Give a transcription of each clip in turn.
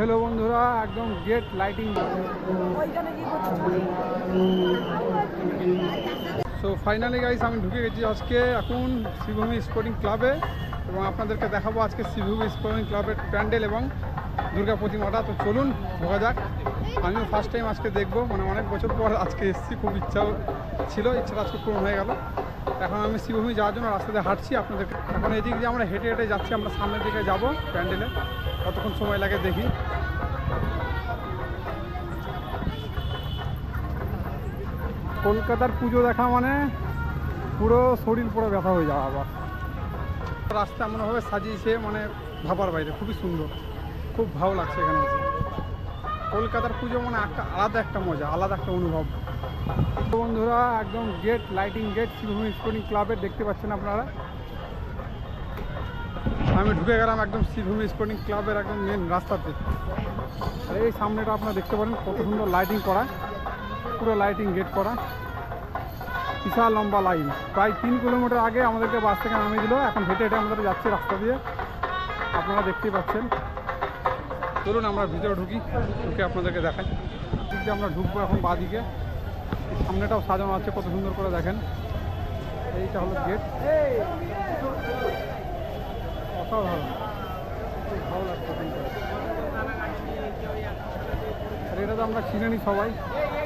Hello বন্ধুরা, একদম gate lighting so finally guys আমি ঢুকে গেছি আজকে এখন শ্রীভূমি স্পোর্টিং ক্লাবে এবং আপনাদেরকে দেখাবো আজকে শ্রীভূমি স্পোর্টিং ক্লাবের প্যান্ডেল এবং দুর্গা প্রতিমাটা। তো চলুন, ঢোকা যাক। আমিও ফার্স্ট টাইম আজকে দেখব। মানে অনেক বছর পর আজকে এসেছি, খুব ইচ্ছাও ছিল, ইচ্ছাটা আজকে পূরণ হয়ে গেল। এখন আমি শ্রীভূমি যাওয়ার জন্য রাস্তাতে হাঁটছি আপনাদের এখন এদিক দিয়ে আমরা হেঁটে হেঁটে যাচ্ছি, আমরা সামনের দিকে যাব প্যান্ডেলে। কতক্ষণ সময় লাগে দেখি। কলকাতার পুজো দেখা মানে পুরো শরীর পুরো ব্যথা হয়ে যাওয়া আবার। রাস্তা এমনভাবে সাজিয়েছে মানে ভাবার বাইরে, খুবই সুন্দর। খুব ভালো লাগছে এখানে কলকাতার পুজো মানে একটা আলাদা একটা মজা, আলাদা একটা অনুভব। বন্ধুরা, একদম gate lighting gate Sreebhumi sporting ক্লাবের দেখতে পাচ্ছেন আপনারা। আমি ঢুকে গেলাম একদম শ্রীভূমি স্পোর্টিং ক্লাবের একদম মেন রাস্তাতে। আর এই সামনেটা আপনারা দেখতে পারেন, কত সুন্দর লাইটিং করা, পুরো লাইটিং গেট করা। বিশাল লম্বা লাইন প্রায় তিন কিলোমিটার আগে আমাদেরকে বাস থেকে নামিয়ে দিল, এখন হেঁটে হেঁটে আমাদের যাচ্ছে রাস্তা দিয়ে। আপনারা দেখতেই পাচ্ছেন। চলুন আমরা ভিতরে ঢুকি, ঢুকে আপনাদেরকে দেখাই। আমরা ঢুকবো এখন বাদিকে। সামনেটাও সাজানো আছে কত সুন্দর করে দেখেন। এইটা হলো গেট অসাধারণ। খুব ভালো লাগছে আর এটা তো আমরা চিনেনি সবাই।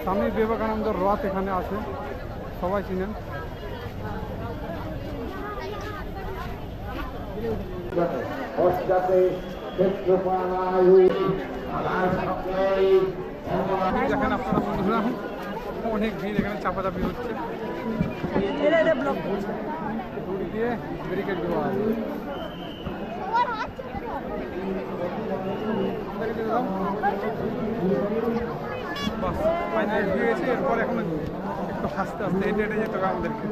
স্বামী বিবেকানন্দের রথ এখানে আছে। সবাই চিনেন। দেখেন আপনারা বন্ধুরা। অনেক ভিড় এখানে চাপাচাপি হচ্ছে। দড়ি দিয়ে ব্যারিকেড দেওয়া আছে। বাস ফাইনালি গেছে এরপর এখন একটু হাসতে হাসতে হেঁটে হেঁটে যেতে হবে আমাদেরকে।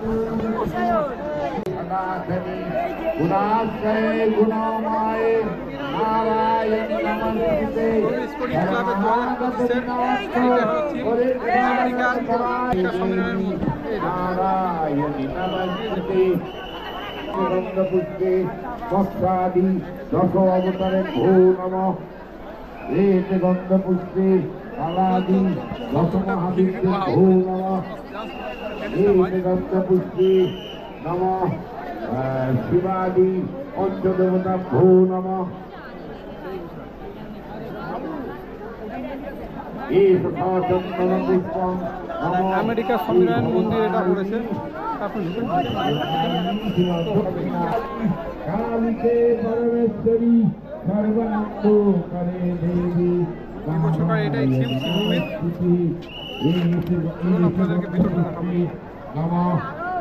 গুণাশ্রয়ে গুণময়ে ক্লাবের দু হাজার পঁচিশের এইটা হচ্ছে আমেরিকার একটা সম্মেলনের মধ্যে পুষ্পে বস্ত্রাদি দশ অবতারে ভূ নম এত গন্ধ কালাদি দশ মহাবিদ্যে ভূ নম গন্ধ পুষ্পে নম শিবাদি পঞ্চদেবতা ভূ নম আমেরিকার স্বামীনারায়ণ মন্দির এটা করেছে। বছরকার এটাই থিম শ্রীভূমির চলুন আপনাদেরকে ভিতরটা দেখাবো। নম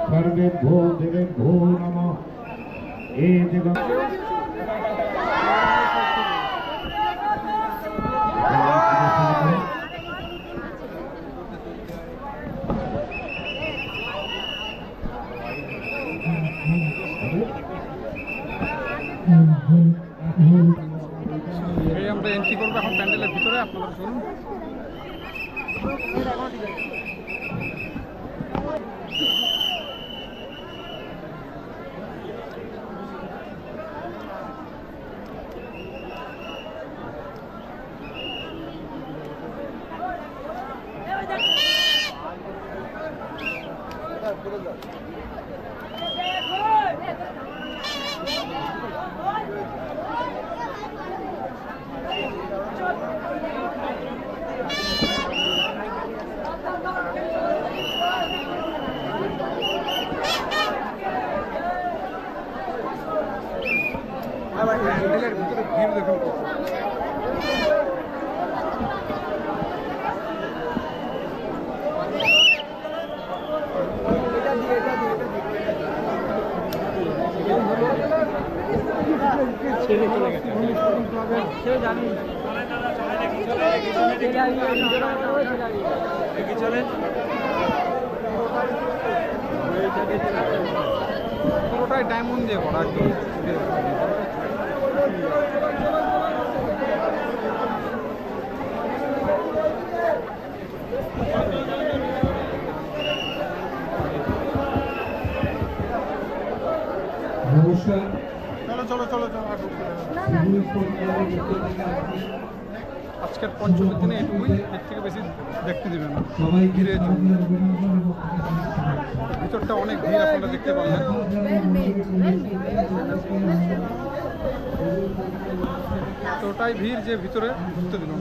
সর্বেভ্যো দেবেভ্যো নম। এ দেব এই আমরা এন্ট্রি করব এখন প্যান্ডেলের ভিতরে আপনারা চলুন। আবার প্যান্ডেলের ভিতরে ভিড় দেখুন। ছেড়ে পুরোটাই ডায়মন্ড দিয়ে করা একদম নমস্কার চলো চলো। আজকের পঞ্চমীর দিনে এটুকুই এর থেকে বেশি দেখতে দিবে না সবাই ঘিরে ভিতরটা অনেক ভিড় আপনারা দেখতে পারলেন এতটাই ভিড় যে ভিতরে ঢুকতে দিল